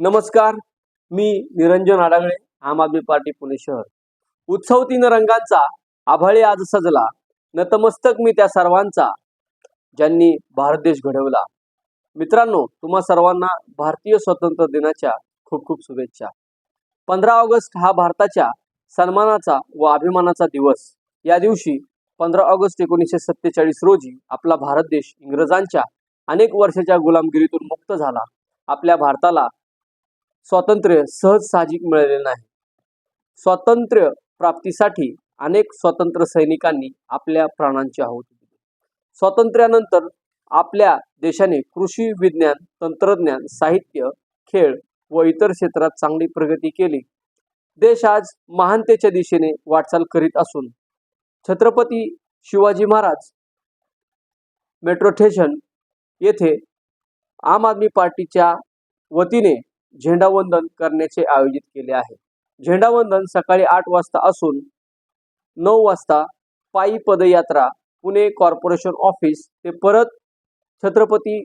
नमस्कार मी निरंजन आडागळे आम आदमी पार्टी पुणे शहर. उत्सव तीन रंगांचा आभाळी आज सजला. नतमस्तक मी त्या सर्वांचा ज्यांनी भारत देश घडवला. मित्रांनो तुम्हा सर्वांना भारतीय स्वातंत्र्य दिनाच्या खूप खूप शुभेच्छा. पंधरा ऑगस्ट हा भारताच्या सन्मानाचा व अभिमानाचा दिवस. या दिवशी पंधरा ऑगस्ट एकोणीसशे सत्तेचाळीस रोजी आपला भारत देश इंग्रजांच्या अनेक वर्षाच्या गुलामगिरीतून मुक्त झाला. आपल्या भारताला स्वातंत्र्य सहज साहजिक मिळालेले नाही. स्वातंत्र्य प्राप्तीसाठी अनेक स्वातंत्र्य सैनिकांनी आपल्या प्राणांची आहुती दिली. स्वातंत्र्यानंतर आपल्या देशाने कृषी विज्ञान तंत्रज्ञान साहित्य खेळ व इतर क्षेत्रात चांगली प्रगती केली. देश आज महानतेच्या दिशेने वाटचाल करीत असून छत्रपती शिवाजी महाराज मेट्रो स्टेशन येथे आम आदमी पार्टीच्या वतीने झेंडावंदन करण्याचे आयोजित केले आहे. झेंडावंदन सकाळी आठ वाजता असून नऊ वाजता पायी पदयात्रा पुणे कॉर्पोरेशन ऑफिस ते परत छत्रपती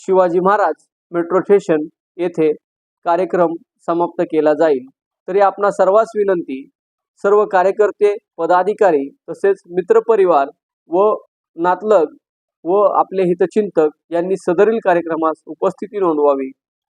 शिवाजी महाराज मेट्रो स्टेशन येथे कार्यक्रम समाप्त केला जाईल. तरी आपणा सर्वांस विनंती सर्व कार्यकर्ते पदाधिकारी तसेच मित्रपरिवार व नातलग व आपले हितचिंतक यांनी सदरील कार्यक्रमास उपस्थिती नोंदवावी.